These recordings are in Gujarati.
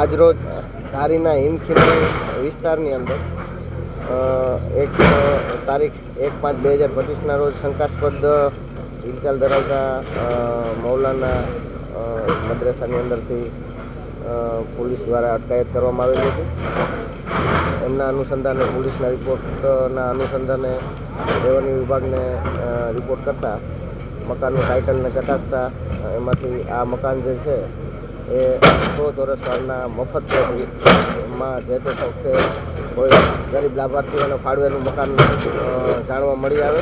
આજરોજ ધારીના હિમખીરી વિસ્તારની અંદર એક તારીખ એક પાંચ બે હજાર પચીસના રોજ શંકાસ્પદ હિલચાલ ધરાવતા મૌલાના મદ્રાસાની અંદરથી પોલીસ દ્વારા અટકાયત કરવામાં આવેલી હતી. એમના અનુસંધાને પોલીસના રિપોર્ટના અનુસંધાને રેવન્યુ વિભાગને રિપોર્ટ કરતા, મકાનનું ટાઇટલને ચકાસતા એમાંથી આ મકાન જે છે એ સો ચોરસ વાળના મફતમાં જે તે વખતે કોઈ ગરીબ લાભાર્થીઓને ફાળવેલું મકાન જાણવા મળી આવે,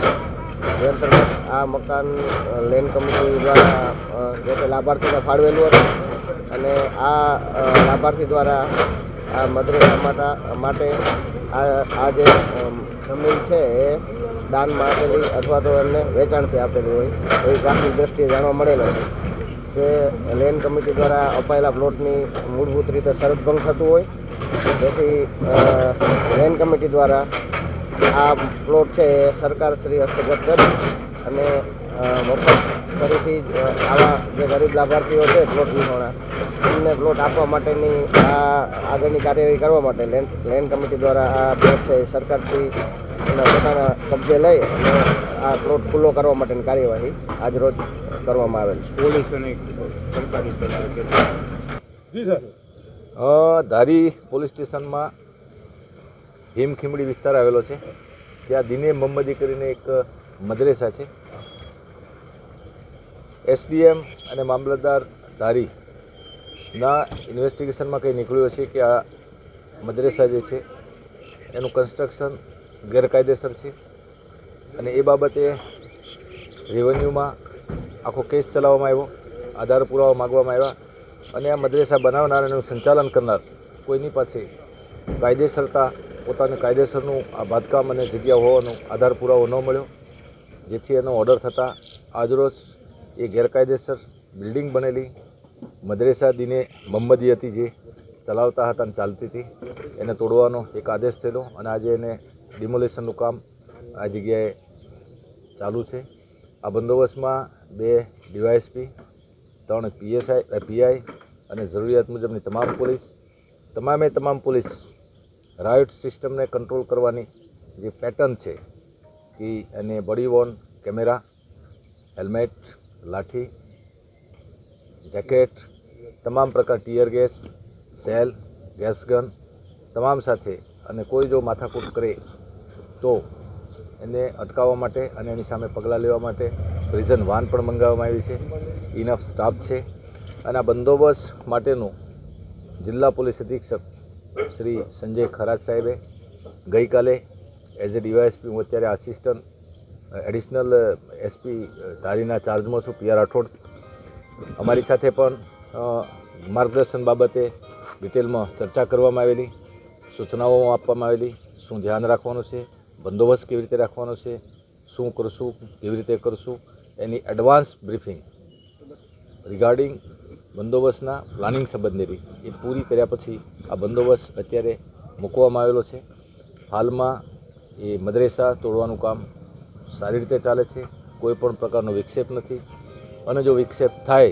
જે અંતર્ગત આ મકાન લેન કમિટી દ્વારા જે તે લાભાર્થીને ફાળવેલું હતું અને આ લાભાર્થી દ્વારા આ મદ્રેસા માટે આ જે જમીન છે એ દાનમાં આપેલી અથવા તો એમને વેચાણથી આપેલી હોય, એવી પ્રાથમિક દ્રષ્ટિએ જાણવા મળેલ છે જે લેન્ડ કમિટી દ્વારા અપાયેલા પ્લોટની મૂળભૂત રીતે શરત ભંગ થતું હોય તેથી લેન કમિટી દ્વારા આ પ્લોટ છે એ સરકાર શ્રી હસ્તગત કરી અને મફત ફરીથી આવા જે ગરીબ લાભાર્થીઓ છે પ્લોટ વિહોણા, એમને પ્લોટ આપવા માટેની આ આગળની કાર્યવાહી કરવા માટે લેન્ડ લેન્ડ કમિટી દ્વારા આ પ્લોટ છે સરકારશ્રી એના પોતાના કબજે લઈ અને આ પ્લોટ ખુલ્લો કરવા માટેની કાર્યવાહી આજરોજ કરવામાં આવેલ છે. પોલીસ અને સરકારી જી સર. અ, ધારી પોલીસ સ્ટેશનમાં હિમખીમડી વિસ્તાર આવેલો છે. ત્યાં દિને મોહમ્મદી કરીને એક મદ્રેસા છે. એસડીએમ અને મામલતદાર ધારીના ઇન્વેસ્ટિગેશનમાં કંઈ નીકળ્યું છે કે આ મદ્રેસા જે છે એનું કન્સ્ટ્રક્શન ગેરકાયદેસર છે. અને એ બાબતે રેવન્યુમાં આખો કેસ ચલાવવામાં આવ્યો, આધાર પુરાવા માગવામાં આવ્યા અને આ મદ્રેસા બનાવનાર એનું સંચાલન કરનાર કોઈની પાસે કાયદેસરતા, પોતાને કાયદેસરનું આ બાંધકામ અને જગ્યા હોવાનો આધાર પુરાવો ન મળ્યો. જેથી એનો ઓર્ડર થતાં આજરોજ એ ગેરકાયદેસર બિલ્ડિંગ બનેલી મદ્રેસા દિને મહમ્મદી હતી જે ચલાવતા હતા અને ચાલતી હતી. એને તોડવાનો એક આદેશ થયેલો અને આજે એને ડિમોલેશનનું કામ આ જગ્યાએ ચાલુ છે. આ બંદોબસ્તમાં બે ડીવાયએસપી, ત્રણ પીએસઆઈ પીઆઈ અને જરૂરિયાત મુજબની તમામ પોલીસ, તમામે તમામ પોલીસ રાયોટ સિસ્ટમને કંટ્રોલ કરવાની જે પેટર્ન છે કે એને body worn camera, helmet, lathi, jacket, તમામ પ્રકાર tear gas, shell, gas gun, તમામ સાથે અને કોઈ જો માથાકૂટ કરે તો એને અટકાવવા માટે અને એની સામે પગલાં લેવા માટે પ્રિઝન વાન પણ મંગાવવામાં આવી છે. ઇનફ સ્ટાફ છે. અને આ બંદોબસ્ત માટેનું જિલ્લા પોલીસ અધિક્ષક શ્રી સંજય ખરાજ સાહેબે ગઈકાલે એઝ એ ડીવાયએસપી હું અત્યારે આસિસ્ટન્ટ એડિશનલ એસપી ધારીના ચાર્જમાં છું પી આર રાઠોડ. અમારી સાથે પણ માર્ગદર્શન બાબતે ડિટેલમાં ચર્ચા કરવામાં આવેલી, સૂચનાઓ આપવામાં આવેલી, શું ધ્યાન રાખવાનું છે બંદોબસ્ત કેવી રીતે રાખવાનો છે, શું કરશું, કેવી રીતે કરશું, એની એડવાન્સ બ્રીફિંગ રિગાર્ડિંગ બંદોબસ્તના પ્લાનિંગ સંબંધેની. એ પૂરી કર્યા પછી આ બંદોબસ્ત અત્યારે મૂકવામાં આવેલો છે. હાલમાં એ મદરેસા તોડવાનું કામ સારી રીતે ચાલે છે. કોઈ પણ પ્રકારનો વિક્ષેપ નથી. અને જો વિક્ષેપ થાય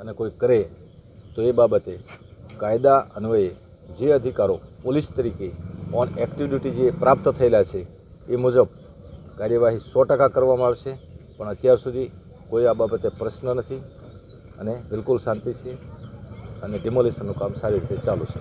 અને કોઈ કરે, તો એ બાબતે કાયદા અન્વયે જે અધિકારો પોલીસ તરીકે ઓન એક્ટિવ ડ્યુટી જે પ્રાપ્ત થયેલા છે, એ મુજબ કાર્યવાહી સો ટકા કરવામાં આવશે. પણ અત્યાર સુધી કોઈ આ બાબતે પ્રશ્ન નથી અને બિલકુલ શાંતિ છે અને ડિમોલિશનનું કામ સારી રીતે ચાલુ છે.